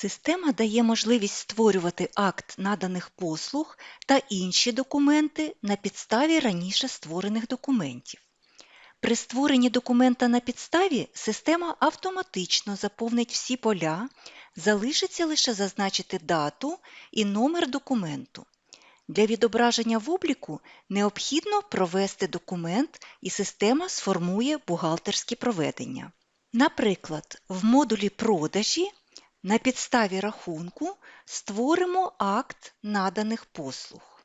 Система дає можливість створювати акт наданих послуг та інші документи на підставі раніше створених документів. При створенні документа на підставі система автоматично заповнить всі поля, залишиться лише зазначити дату і номер документу. Для відображення в обліку необхідно провести документ і система сформує бухгалтерські проведення. Наприклад, в модулі продажі на підставі рахунку створимо акт наданих послуг.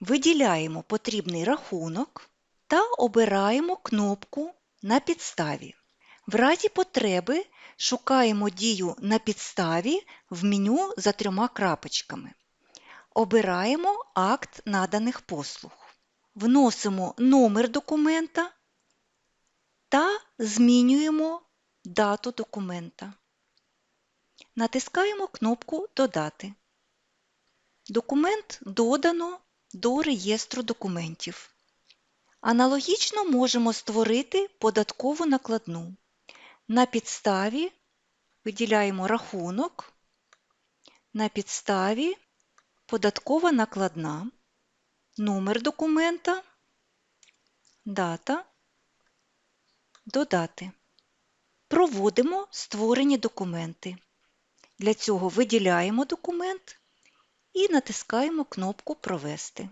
Виділяємо потрібний рахунок та обираємо кнопку «На підставі». В разі потреби шукаємо дію «На підставі» в меню за трьома крапочками. Обираємо акт наданих послуг. Вносимо номер документа та змінюємо дату документа. Натискаємо кнопку Додати. Документ додано до реєстру документів. Аналогічно можемо створити податкову накладну. На підставі виділяємо рахунок, на підставі податкова накладна, номер документа, дата, додати. Проводимо створені документи. Для цього виділяємо документ і натискаємо кнопку Провести.